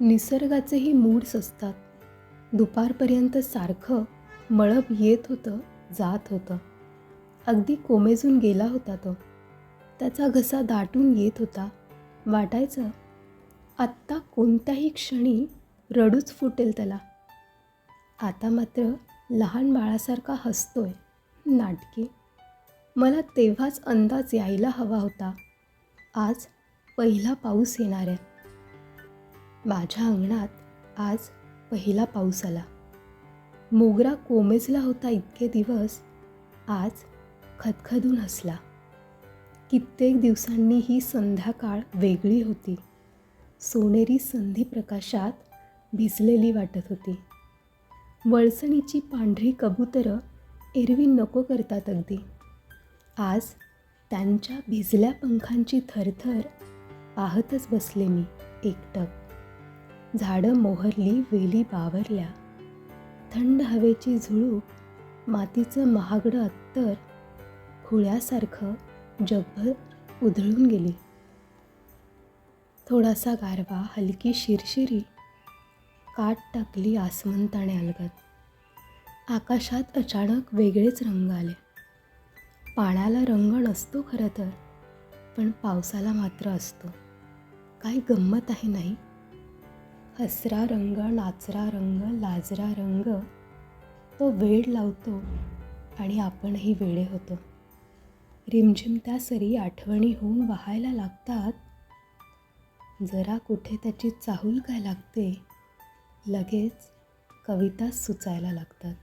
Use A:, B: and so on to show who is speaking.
A: निसर्गाचेही moods असतात दुपारपर्यंत सारखं मळब येत होतं जात होतं. अगदी कोमेजून गेला होता तो. त्याचा घसा दाटून येत होता. वाटायचं आत्ता कोणत्याही क्षणी रडूच फुटेल त्याला. आता मात्र लहान बाळासारखा हसतोय नाटकी. मला तेव्हाच अंदाज यायला हवा होता. आज पहिला पाऊस येणार आहे. माझ्या अंगणात आज पहिला पाऊस आला. मोगरा कोमेजला होता इतके दिवस आज खदखदून हसला. कित्येक दिवसांनी ही संध्याकाळ वेगळी होती. सोनेरी संधी प्रकाशात भिजलेली वाटत होती. वळसणीची पांढरी कबुतरं एरवी नको करतात अगदी. आज त्यांच्या भिजल्या पंखांची थरथर पाहतच बसले मी एकटक. झाडं मोहरली वेली बावरल्या. थंड हवेची झुळूक मातीचं महागडं अत्तर खुळ्यासारखं जगभर उधळून गेली. थोडासा गारवा हलकी शिरशिरी काट टाकली आसमंताने अलगत आकाशात अचानक वेगळेच रंग आले. पाण्याला रंग नसतो खरं तर पण पावसाला मात्र असतो. काय गंमत आहे नाही? हसरा रंग नाचरा रंग लाजरा रंग. तो वेड लावतो आणि आपणही वेडे होतो. रिमझिम त्या सरी आठवणी होऊन वाहायला लागतात. जरा कुठे त्याची चाहूल काय लागते लगेच कविता सुचायला लागतात.